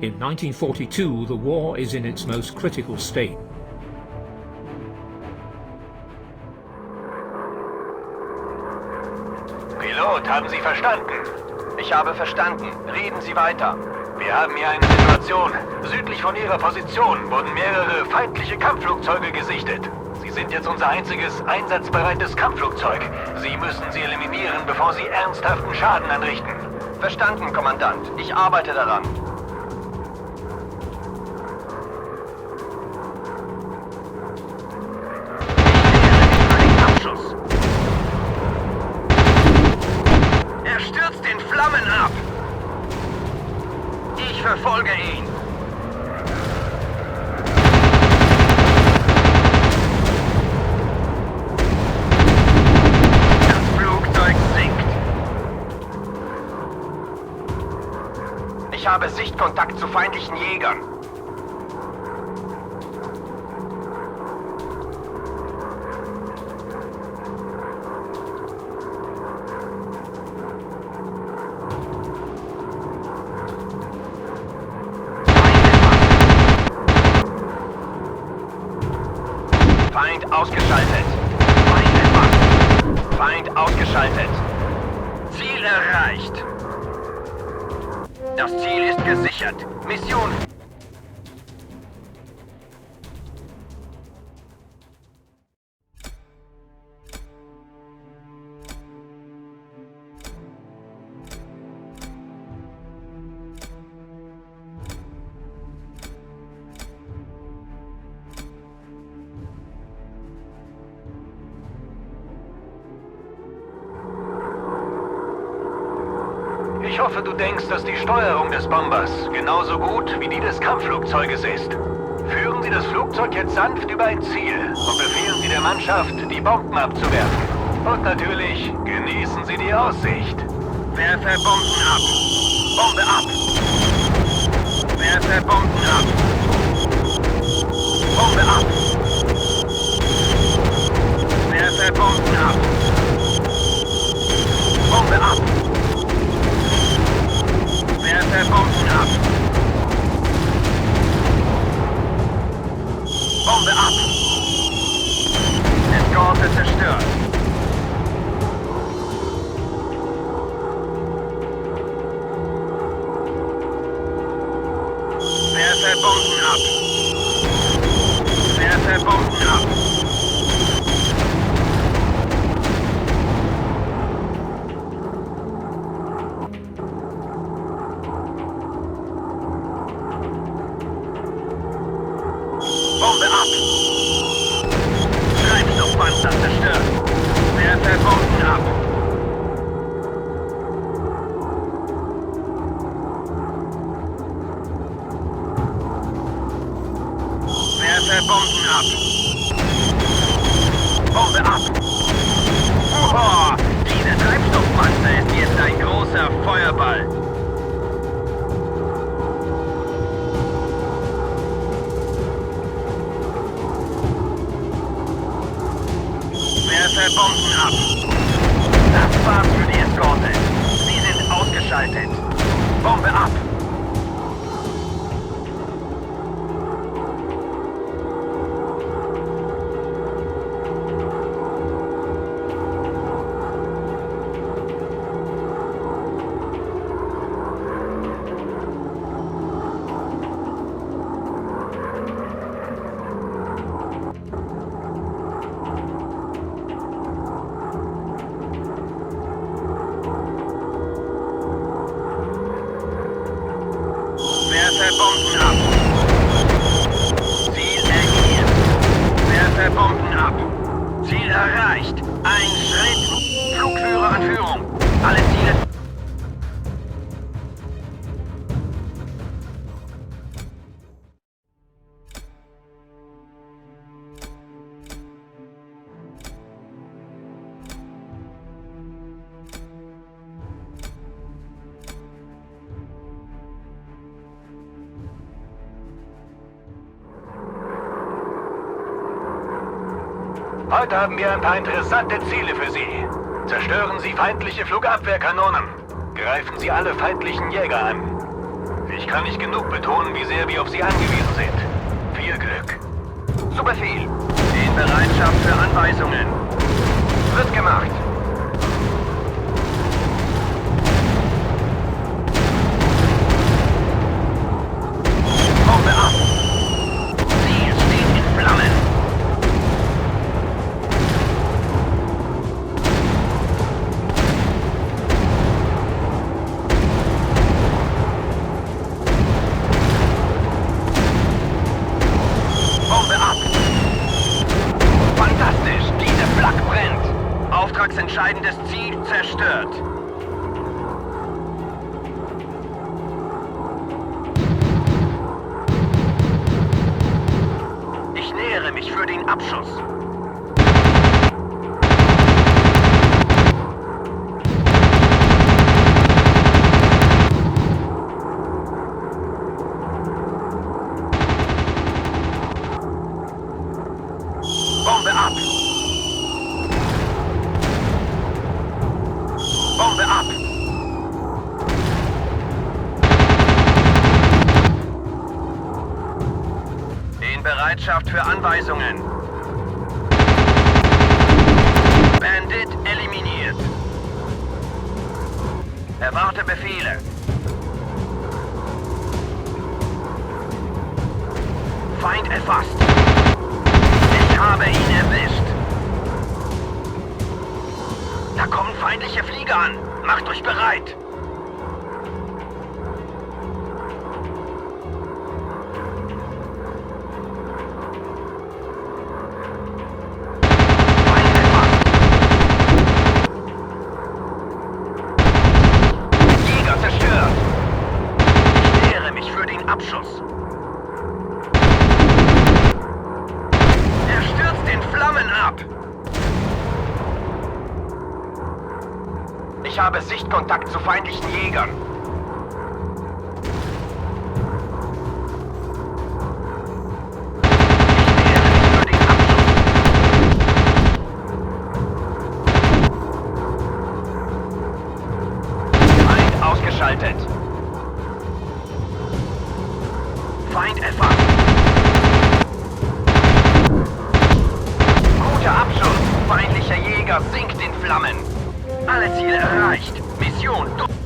In 1942, the war is in its most critical state. Pilot, haben Sie verstanden? Ich habe verstanden. Reden Sie weiter. Wir haben hier eine Situation. Südlich von Ihrer Position wurden mehrere feindliche Kampfflugzeuge gesichtet. Sie sind jetzt unser einziges einsatzbereites Kampfflugzeug. Sie müssen sie eliminieren, bevor sie ernsthaften Schaden anrichten. Verstanden, Kommandant. Ich arbeite daran. Verfolge ihn. Das Flugzeug sinkt. Ich habe Sichtkontakt zu feindlichen Jägern. Feind ausgeschaltet. Ziel erreicht. Das Ziel ist gesichert. Mission. Hoffe, du denkst, dass die Steuerung des Bombers genauso gut wie die des Kampfflugzeuges ist. Führen Sie das Flugzeug jetzt sanft über ein Ziel und befehlen Sie der Mannschaft, die Bomben abzuwerfen. Und natürlich genießen Sie die Aussicht. Werfe Bomben ab. Bombe ab. Werfe Bomben ab. Bombe ab. Werfe Bomben ab. Bombe ab. Werfe Bomben ab. Bomben ab. Bombe ab. Uha, diese Treibstoffpanzer ist jetzt ein großer Feuerball. Werfe Bomben ab. Das war's für die Eskorte. Sie sind ausgeschaltet. Bombe ab. Führung. Alle Ziele. Heute haben wir ein paar interessante Ziele für Sie. Zerstören Sie feindliche Flugabwehrkanonen. Greifen Sie alle feindlichen Jäger an. Ich kann nicht genug betonen, wie sehr wir auf Sie angewiesen sind. Viel Glück. Zu Befehl. In Bereitschaft für Anweisungen. Wird gemacht. Brennt. Auftragsentscheidendes Ziel zerstört. Ich nähere mich für den Abschuss. Bereitschaft für Anweisungen. Bandit eliminiert. Erwarte Befehle. Feind erfasst. Ich habe ihn erwischt. Da kommen feindliche Flieger an. Macht euch bereit. Ich habe Sichtkontakt zu feindlichen Jägern. Feind ausgeschaltet. Feind erfasst. Guter Abschuss. Feindlicher Jäger sinkt in Flammen. Alle Ziele erreicht. Mission durch.